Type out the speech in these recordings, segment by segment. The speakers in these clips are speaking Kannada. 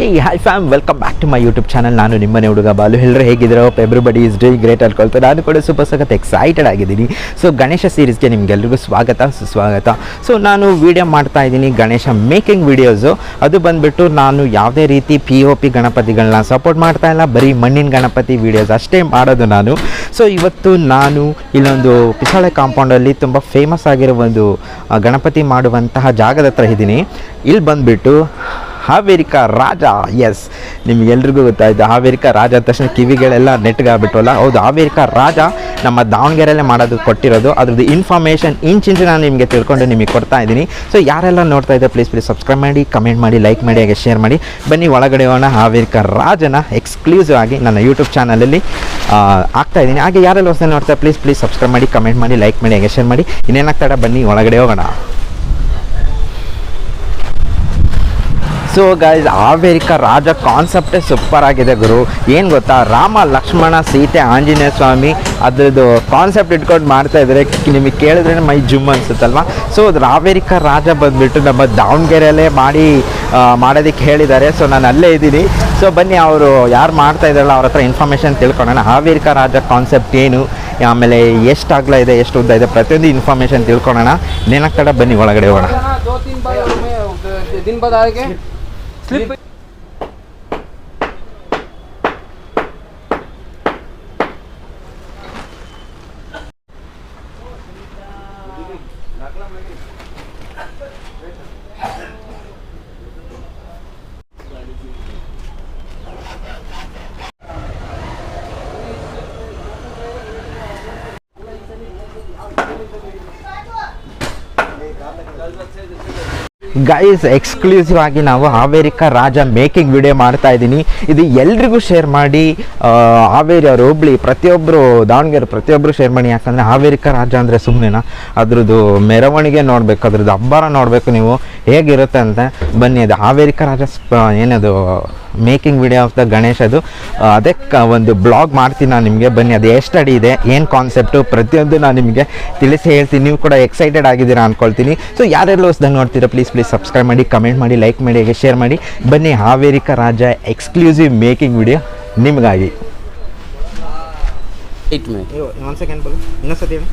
ಏ hi fam welcome back to my YouTube channel ನಾನು ನಿಮ್ಮನೆ ಹುಡುಗ ಬಾಲು. ಎಲ್ಲರೂ ಹೇಗಿದ್ದೀರೋ ಎವ್ರಿಬಡಿ ಇಸ್ ಡೂಯಿಂಗ್ ಗ್ರೇಟ್ ಅನ್ಕೊಳ್ತಾರೆ ನಾನು ಕೂಡ ಸೂಪರ್ ಸಖತ್ ಎಕ್ಸೈಟೆಡ್ ಆಗಿದ್ದೀನಿ. ಸೊ ಗಣೇಶ ಸೀರೀಸ್ಗೆ ನಿಮಗೆಲ್ರಿಗೂ ಸ್ವಾಗತ, ಸುಸ್ವಾಗತ. ಸೊ ನಾನು ವೀಡಿಯೋ ಮಾಡ್ತಾ ಇದ್ದೀನಿ, ಗಣೇಶ ಮೇಕಿಂಗ್ ವೀಡಿಯೋಸು ಅದು ಬಂದುಬಿಟ್ಟು ನಾನು ಯಾವುದೇ ರೀತಿ ಪಿ ಒ ಪಿ ಗಣಪತಿಗಳನ್ನ ಸಪೋರ್ಟ್ ಮಾಡ್ತಾ ಇಲ್ಲ. ಬರೀ ಮಣ್ಣಿನ ಗಣಪತಿ ವೀಡಿಯೋಸ್ ಅಷ್ಟೇ ಮಾಡೋದು ನಾನು. ಸೊ ಇವತ್ತು ನಾನು ಇಲ್ಲೊಂದು ಪಿಸಾಳೆ ಕಾಂಪೌಂಡಲ್ಲಿ ತುಂಬ ಫೇಮಸ್ ಆಗಿರೋ ಒಂದು ಗಣಪತಿ ಮಾಡುವಂತಹ ಜಾಗದ ಹತ್ರ ಇದ್ದೀನಿ. ಇಲ್ಲಿ ಬಂದುಬಿಟ್ಟು ಹಾವೇರಿಕ ರಾಜ ಎಸ್ ನಿಮಗೆಲ್ರಿಗೂ ಗೊತ್ತಾಯಿತು, ಹಾವೇರಿಕ ರಾಜ ಅಂದ ತಕ್ಷಣ ಕಿವಿಗಳೆಲ್ಲ ನೆಟ್ಗಾಗ್ಬಿಟ್ಟವಲ್ಲ ಹೌದು, ಹಾವೇರಿಕ ರಾಜ ನಮ್ಮ ದಾವಣಗೆರೆಯಲ್ಲೇ ಮಾಡೋದು ಕೊಟ್ಟಿರೋದು. ಅದ್ರದ್ದು ಇನ್ಫಾರ್ಮೇಷನ್ ಇಂಚಿಂಚು ನಾನು ನಿಮಗೆ ತಿಳ್ಕೊಂಡು ನಿಮಗೆ ಕೊಡ್ತಾ ಇದ್ದೀನಿ. ಸೊ ಯಾರೆಲ್ಲ ನೋಡ್ತಾ ಇದ್ದೆ ಪ್ಲೀಸ್ ಪ್ಲೀಸ್ ಸಬ್ಸ್ಕ್ರೈಬ್ ಮಾಡಿ ಕಮೆಂಟ್ ಮಾಡಿ ಲೈಕ್ ಮಾಡಿ, ಹಾಗೆ ಶೇರ್ ಮಾಡಿ. ಬನ್ನಿ ಒಳಗಡೆ ಹೋಗೋಣ ಹಾವೇರಿಕ ರಾಜನ ಎಕ್ಸ್ಕ್ಲೂಸಿವ್ ಆಗಿ ನನ್ನ ಯೂಟ್ಯೂಬ್ ಚಾನಲಲ್ಲಿ ಆಗ್ತಾ ಇದ್ದೀನಿ. ಹಾಗೆ ಯಾರೆಲ್ಲ ಹೊಸ ನೋಡ್ತಾ ಪ್ಲೀಸ್ ಪ್ಲೀಸ್ ಸಬ್ಸ್ಕ್ರೈಬ್ ಮಾಡಿ ಕಮೆಂಟ್ ಮಾಡಿ ಲೈಕ್ ಮಾಡಿ, ಹಾಗೆ ಶೇರ್ ಮಾಡಿ. ಇನ್ನೇನಾಗ್ತಾಡ ಬನ್ನಿ, ಒಳಗಡೆ ಹೋಗೋಣ. ಸೊ ಗೈಸ್ ಹಾವೇರಿಕ ರಾಜ ಕಾನ್ಸೆಪ್ಟೇ ಸೂಪರ್ ಆಗಿದೆ ಗುರು. ಏನು ಗೊತ್ತಾ? ರಾಮ, ಲಕ್ಷ್ಮಣ, ಸೀತೆ, ಆಂಜನೇಯ ಸ್ವಾಮಿ ಅದ್ರದ್ದು ಕಾನ್ಸೆಪ್ಟ್ ಇಟ್ಕೊಂಡು ಮಾಡ್ತಾ ಇದ್ದಾರೆ ನಿಮಗೆ ಕೇಳಿದ್ರೆ ಮೈ ಜುಮ್ ಅನ್ಸುತ್ತಲ್ವಾ? ಸೊ ಹಾವೇರಿಕ ರಾಜ ಬಂದುಬಿಟ್ಟು ನಮ್ಮ ದಾವಣಗೆರೆಯಲ್ಲೇ ಮಾಡಿ ಮಾಡೋದಕ್ಕೆ ಹೇಳಿದ್ದಾರೆ. ಸೊ ನಾನು ಅಲ್ಲೇ ಇದ್ದೀನಿ. ಸೊ ಬನ್ನಿ, ಅವರು ಯಾರು ಮಾಡ್ತಾ ಇದ್ದಾರಲ್ಲ ಅವ್ರ ಹತ್ರ ಇನ್ಫಾರ್ಮೇಷನ್ ತಿಳ್ಕೊಳ್ಳೋಣ ಹಾವೇರಿಕ ರಾಜ ಕಾನ್ಸೆಪ್ಟ್ ಏನು? ಆಮೇಲೆ ಎಷ್ಟು ಅಗಲ ಇದೆ, ಎಷ್ಟು ಉದ್ದ ಇದೆ? ಪ್ರತಿಯೊಂದು ಇನ್ಫಾರ್ಮೇಷನ್ ತಿಳ್ಕೊಳ್ಳೋಣ ನೆನಕಡೆ ಬನ್ನಿ, ಒಳಗಡೆ ಹೋಗೋಣ. स्लिप ಗೈಸ್ ಎಕ್ಸ್ಕ್ಲೂಸಿವ್ ಆಗಿ ನಾವು ಹಾವೇರಿಕ ರಾಜ ಮೇಕಿಂಗ್ ವಿಡಿಯೋ ಮಾಡ್ತಾ ಇದ್ದೀನಿ. ಇದು ಎಲ್ರಿಗೂ ಶೇರ್ ಮಾಡಿ ಹಾವೇರಿ ಅವರು ಹುಬ್ಳಿ ಪ್ರತಿಯೊಬ್ಬರು ದಾವಣಗೆರೆ ಪ್ರತಿಯೊಬ್ಬರು ಶೇರ್ ಮಾಡಿ. ಯಾಕಂದರೆ ಹಾವೇರಿಕ ರಾಜ ಅಂದರೆ ಸುಮ್ಮನೆನಾ ಅದ್ರದ್ದು ಮೆರವಣಿಗೆ ನೋಡಬೇಕು, ಅದ್ರದ್ದು ಹಬ್ಬರ ನೋಡಬೇಕು ನೀವು. ಹೇಗಿರುತ್ತೆ ಅಂತ ಬನ್ನಿ, ಅದು ಹಾವೇರಿಕ ರಾಜ ಏನದು, making video of the Ganesh ಅದು. ಅದೇ ಒಂದು ಬ್ಲಾಗ್ ಮಾಡ್ತೀನಿ ನಾನು ನಿಮಗೆ. ಬನ್ನಿ, ಅದು ಎಷ್ಟು ಅಡಿ ಇದೆ, ಏನು ಕಾನ್ಸೆಪ್ಟು ಪ್ರತಿಯೊಂದು ನಾನು ನಿಮಗೆ ತಿಳಿಸಿ ಹೇಳ್ತೀನಿ. ನೀವು ಕೂಡ ಎಕ್ಸೈಟೆಡ್ ಆಗಿದ್ದೀರಾ ಅಂದ್ಕೊಳ್ತೀನಿ ಸೊ ಯಾರೆಲ್ಲ ಹೊಸ್ದಂಗೆ ನೋಡ್ತೀರಾ ಪ್ಲೀಸ್ ಪ್ಲೀಸ್ ಸಬ್ಸ್ಕ್ರೈಬ್ ಮಾಡಿ ಕಮೆಂಟ್ ಮಾಡಿ ಲೈಕ್ ಮಾಡಿ ಹಾಗೆ ಶೇರ್ ಮಾಡಿ ಬನ್ನಿ ಹಾವೇರಿಕ ರಾಜ ಎಕ್ಸ್ಕ್ಲೂಸಿವ್ ಮೇಕಿಂಗ್ ವಿಡಿಯೋ ನಿಮಗಾಗಿ हाइट में ಒಂದು ಸೆಕೆಂಡ್ ಬೋಲು ಇನ್ನೊಂದ್ಸತಿ ಹೇಳಿ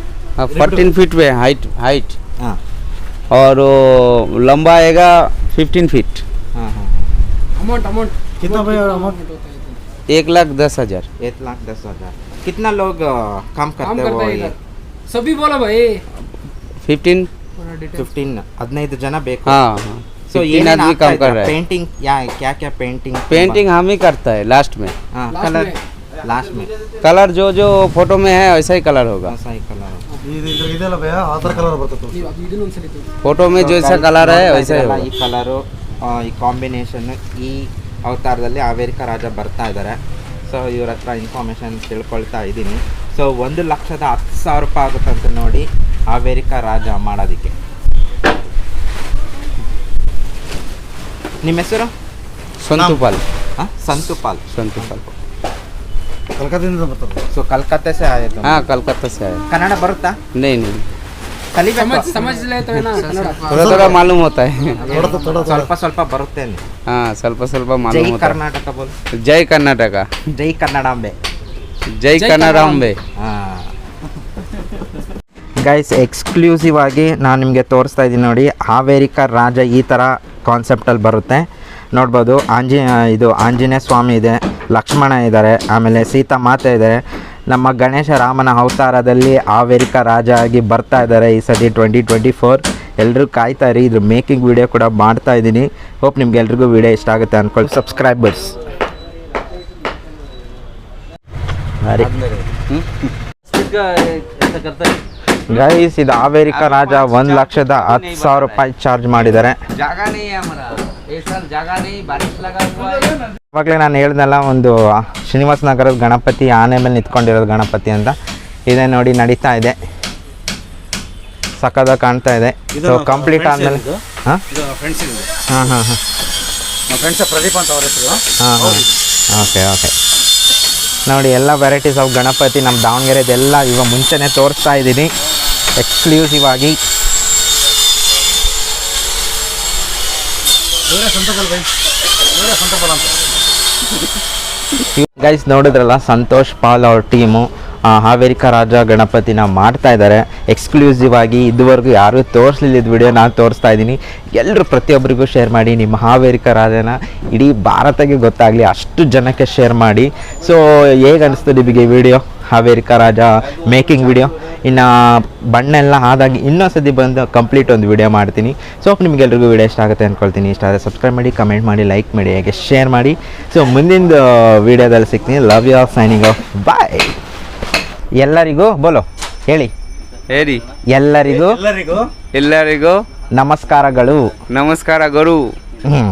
फोर्टीन फीट में हाइट हाइट ಹಾಂ और वो लंबा आएगा फिफ्टीन फीट ಹಾಂ हां अमाउंट अमाउंट कितना भैया अमाउंट एक लाख दस हजार एक लाख दस हज़ार कितना लोग अ, काम काम करते करता हो है ये इधर सभी बोला भाई फिफ्टीन पूरा डिटेल ಫಿಫ್ಟೀನ್ ಹದಿನೈದು ಜನ ಬೇಕು हाँ हाँ ಸೊ फिफ्टीन आदमी काम कर रहा है ಪೇಂಟಿಂಗ್ ಯಾ क्या क्या पेंटिंग पेंटिंग हम ही करता है लास्ट में हाँ Last कलर में। लास्ट में कलर जो जो फोटो में है वैसा ही कलर होगा ऐसा ही कलर ಇದು ಇದ್ರ ಇದೆಲ್ಲ ಭಯ ಆ ಥರ ಕಲರ್ ಬರ್ತದೆ ನೀವು ಅದು ಇದನ್ನ ಒಂದ್ಸಲಿ ತೋರಿಸಿ. फोटो में जैसा कलर है वैसा ही ಈ होगा ಕಲರು ಈ ಕಾಂಬಿನೇಷನ್ ಈ ಅವತಾರದಲ್ಲಿ ಹಾವೇರಿಕ ರಾಜ ಬರ್ತಾ ಇದ್ದಾರೆ ಸೊ ಇವ್ರ ಹತ್ರ ಇನ್ಫಾರ್ಮೇಷನ್ ತಿಳ್ಕೊಳ್ತಾ ಇದ್ದೀನಿ ಸೊ ಒಂದು ಲಕ್ಷದ ಹತ್ತು ಸಾವಿರ ರೂಪಾಯಿ ಆಗುತ್ತೆ ಅಂತ ನೋಡಿ ಹಾವೇರಿಕ ರಾಜ ಮಾಡೋದಕ್ಕೆ ನಿಮ್ಮ ಹೆಸರು संतुपाल ಹಾಂ ಸಂತುಪಾಲ್ संतुपाल ಕಲ್ಕತ್ತಿಂದ ಬರ್ತದೆ ಸೊ ಕಲ್ಕತ್ತೆ ಸೆ ಆಯಿತು हाँ कलकत्ता से आए ಕನ್ನಡ ಬರುತ್ತಾ नहीं नहीं ಕಲಿಬೇಕು समझ समझ लेते हैं ना कन्नड़ थोड़ा थोड़ा मालूम होता है ಥೋಡ ಥೋಡ ಥೋಡ ಸ್ವಲ್ಪ ಸ್ವಲ್ಪ ಬರುತ್ತೆ ಅಲ್ಲಿ. हाँ ಸ್ವಲ್ಪ ಸ್ವಲ್ಪ ಜೈ मालूम होता ಕರ್ನಾಟಕ ಬೋಲ್ है जय कर्नाटक ಜೈ ಕನ್ನಡಾಂಬೆ जय जय कन्नडांबे ಗೈಸ್ ಎಕ್ಸ್ಕ್ಲೂಸಿವ್ ಆಗಿ ನಾನು ನಿಮಗೆ ತೋರಿಸ್ತಾ ಇದ್ದೀನಿ ನೋಡಿ ಹಾವೇರಿಕ ರಾಜ ಈ ಥರ ಕಾನ್ಸೆಪ್ಟಲ್ಲಿ ಬರುತ್ತೆ. ನೋಡ್ಬೋದು ಆಂಜಿ ಇದು ಆಂಜನೇಯ ಸ್ವಾಮಿ ಇದೆ ಲಕ್ಷ್ಮಣ ಇದ್ದಾರೆ ಆಮೇಲೆ ಸೀತಾ ಮಾತೆ ಇದೆ. ನಮ್ಮ ಗಣೇಶ ರಾಮನ ಅವತಾರದಲ್ಲಿ ಹಾವೇರಿಕ ರಾಜ ಆಗಿ ಬರ್ತಾ ಇದ್ದಾರೆ ಈ ಸತಿ ಟ್ವೆಂಟಿ ಟ್ವೆಂಟಿ ಫೋರ್ ಎಲ್ಲರೂ ಕಾಯ್ತಾ ಇರಿ ಇದ್ರ ಮೇಕಿಂಗ್ ವಿಡಿಯೋ ಕೂಡ ಮಾಡ್ತಾ ಇದ್ದೀನಿ. ಹೋಪ್ ನಿಮ್ಗೆ ವೀಡಿಯೋ ವಿಡಿಯೋ ಇಷ್ಟ ಆಗುತ್ತೆ ಅಂದ್ಕೊಳ್ಳಿ ಸಬ್ಸ್ಕ್ರೈಬರ್ಸ್ ಅರೆ ಗೈಸ್ ಇದು ಹಾವೇರಿಕ ರಾಜ ಒಂದು ಲಕ್ಷದ ಹತ್ತು ಸಾವಿರ ರೂಪಾಯಿ ಚಾರ್ಜ್ ಮಾಡಿದ್ದಾರೆ. ಇವಾಗಲೇ ನಾನು ಹೇಳ್ದಲ್ಲ ಒಂದು ಶ್ರೀನಿವಾಸ ನಗರದ ಗಣಪತಿ ಆನೆ ಮೇಲೆ ನಿಂತ್ಕೊಂಡಿರೋದು ಗಣಪತಿ ಅಂತ. ಇದೆ ನೋಡಿ ನಡೀತಾ ಇದೆ. ಸಕ್ಕದ ಕಾಣ್ತಾ ಇದೆ. ಸೊ ಕಂಪ್ಲೀಟ್ ಆದ್ಮೇಲೆ ಪ್ರದೀಪ್ ಅಂತ ಹಾ ಓಕೆ ಓಕೆ. ನೋಡಿ ಎಲ್ಲ ವೆರೈಟೀಸ್ ಆಫ್ ಗಣಪತಿ ನಮ್ಮ ದಾವಣಗೆರೆದೆಲ್ಲ ಇವಾಗ ಮುಂಚೆನೇ ತೋರಿಸ್ತಾ ಇದ್ದೀನಿ. ಎಕ್ಸ್ಕ್ಲೂಸಿವ್ ಆಗಿ. ಗೈಸ್ ನೋಡಿದ್ರಲ್ಲ ಸಂತೋಷ್ ಪಾಲ್ ಅವ್ರ ಟೀಮು ಹಾವೇರಿಕ ರಾಜ ಗಣಪತಿನ ಮಾಡ್ತಾ ಇದ್ದಾರೆ. ಎಕ್ಸ್ಕ್ಲೂಸಿವ್ ಆಗಿ ಇದುವರೆಗೂ ಯಾರೂ ತೋರಿಸಲಿಲ್ಲ ಇದು ವಿಡಿಯೋ ನಾನು ತೋರಿಸ್ತಾ ಇದ್ದೀನಿ. ಎಲ್ಲರೂ ಪ್ರತಿಯೊಬ್ಬರಿಗೂ ಶೇರ್ ಮಾಡಿ ನಿಮ್ಮ ಹಾವೇರಿಕ ರಾಜನ ಇಡೀ ಭಾರತಕ್ಕೆ ಗೊತ್ತಾಗಲಿ ಅಷ್ಟು ಜನಕ್ಕೆ ಶೇರ್ ಮಾಡಿ. ಸೊ ಹೇಗೆ ಅನಿಸ್ತು ನಿಮಗೆ ವಿಡಿಯೋ ಹಾವೇರಿಕ ರಾಜ ಮೇಕಿಂಗ್ ವಿಡಿಯೋ ಇನ್ನು ಬಣ್ಣ ಎಲ್ಲ ಆದಾಗ ಇನ್ನೊಂದು ಸತಿ ಬಂದು ಕಂಪ್ಲೀಟ್ ಒಂದು ವಿಡಿಯೋ ಮಾಡ್ತೀನಿ. ಸೊ ನಿಮಗೆಲ್ರಿಗೂ ವಿಡಿಯೋ ಇಷ್ಟ ಆಗುತ್ತೆ ಅಂದ್ಕೊಳ್ತೀನಿ ಇಷ್ಟ ಆದರೆ ಸಬ್ಸ್ಕ್ರೈಬ್ ಮಾಡಿ ಕಮೆಂಟ್ ಮಾಡಿ ಲೈಕ್ ಮಾಡಿ ಹಾಗೆ ಶೇರ್ ಮಾಡಿ. ಸೊ ಮುಂದಿನ ವಿಡಿಯೋದಲ್ಲಿ ಸಿಗ್ತೀನಿ. Love you off signing off bye ಎಲ್ಲರಿಗೂ ಬೋಲೋ ಹೇಳಿ. ಹೇಳಿ. ಎಲ್ಲರಿಗೂ ಎಲ್ಲರಿಗೂ. ಎಲ್ಲರಿಗೂ ನಮಸ್ಕಾರಗಳು. ನಮಸ್ಕಾರಗಳು. ಹ್ಞೂ